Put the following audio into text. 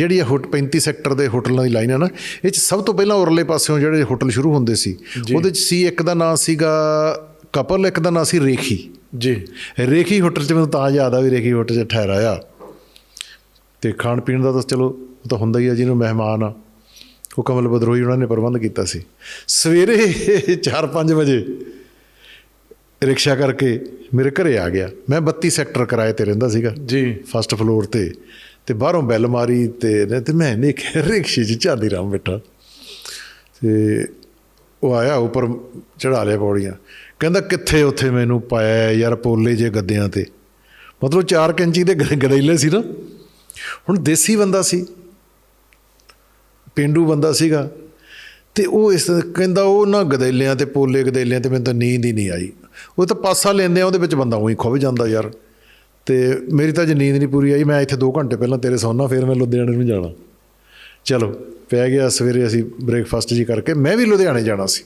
ਜਿਹੜੀ ਇਹ hot 35 sector ਦੇ ਹੋਟਲਾਂ ਦੀ ਲਾਈਨ ਹੈ ਨਾ ਇਹ ਚ ਸਭ ਤੋਂ ਪਹਿਲਾਂ ਉਰਲੇ ਪਾਸਿਓਂ ਜਿਹੜੇ ਹੋਟਲ ਸ਼ੁਰੂ ਹੁੰਦੇ ਸੀ ਉਹਦੇ ਚ ਸੀ ਇੱਕ ਦਾ ਨਾਂ ਸੀਗਾ ਕਪਲ ਇੱਕ ਦਾ ਨਾਂ ਸੀ ਰੇਖੀ। ਜੀ। ਰੇਖੀ ਹੋਟਲ ਚ ਮੈਨੂੰ ਤਾਂ ਯਾਦ ਆ ਵੀ ਰੇਖੀ ਹੋਟਲ ਚ ਠਹਿਰਾਇਆ। ਤੇ ਖਾਣ ਪੀਣ ਦਾ ਤਾਂ ਚਲੋ ਉਹ ਤਾਂ ਹੁੰਦਾ ਹੀ ਆ ਜਿਹਨੂੰ ਮਹਿਮਾਨ ਆ। ਉਹ ਕਮਲ ਬਦਰੋਈ ਉਹਨਾਂ ਨੇ ਪ੍ਰਬੰਧ ਕੀਤਾ ਸੀ। ਸਵੇਰੇ 4-5 ਵਜੇ ਰਿਕਸ਼ਾ ਕਰਕੇ ਮੇਰੇ ਘਰੇ ਆ ਗਿਆ। ਮੈਂ 32 ਸੈਕਟਰ ਕਿਰਾਏ ਤੇ ਰਹਿੰਦਾ ਸੀਗਾ। ਜੀ। ਫਸਟ ਫਲੋਰ ਤੇ। ਤੇ ਬਾਹਰੋਂ ਬੈਲ ਮਾਰੀ ਤੇ ਤੇ ਮੈਂ ਦੇਖਿਆ ਰਿਕਸ਼ੇ 'ਚ ਚਾਂਦੀ ਰਾਮ ਬੈਠਾ। ਤੇ ਉਹ ਆਇਆ ਉੱਪਰ ਚੜਾ ਲਿਆ ਪੌੜੀਆਂ। ਕਹਿੰਦਾ, ਕਿੱਥੇ ਉੱਥੇ ਮੈਨੂੰ ਪਾਇਆ ਯਾਰ ਪੋਲੇ ਜੇ ਗੱਦਿਆਂ ਤੇ? ਮਤਲਬ 4 ਇੰਚੀ ਦੇ ਗ- ਗੜੇਲੇ ਸੀ ਨਾ। ਹੁਣ ਦੇਸੀ ਬੰਦਾ ਸੀ। ਪਿੰਡੂ ਬੰਦਾ ਸੀਗਾ। ਤੇ ਉਹ ਇਸ, ਕਹਿੰਦਾ ਉਹ ਨਾ ਗਦੇਲਿਆਂ ਤੇ ਪੋਲੇ ਗਦੇਲਿਆਂ ਤੇ ਮੈਨੂੰ ਤਾਂ ਨੀਂਦ ਹੀ ਨਹੀਂ ਆਈ। ਉਹ ਤਾਂ ਪਾਸਾ ਲੈਂਦੇ ਆ, ਉਹਦੇ ਵਿੱਚ ਬੰਦਾ ਉਹੀ ਖੁੱਭ ਜਾਂਦਾ ਯਾਰ। ਤੇ ਮੇਰੀ ਤਾਂ ਜੇ ਨੀਂਦ ਨਹੀਂ ਪੂਰੀ ਆਈ, ਮੈਂ ਇੱਥੇ 2 ਘੰਟੇ ਪਹਿਲਾਂ ਤੇਰੇ ਸੌਣਾ ਫਿਰ ਮੈਂ ਲੁਧਿਆਣੇ ਨੂੰ ਜਾਣਾ। ਚਲੋ, ਪੈ ਗਿਆ ਸਵੇਰੇ ਅਸੀਂ ਬ੍ਰੇਕਫਾਸਟ ਜੀ ਕਰਕੇ, ਮੈਂ ਵੀ ਲੁਧਿਆਣੇ ਜਾਣਾ ਸੀ।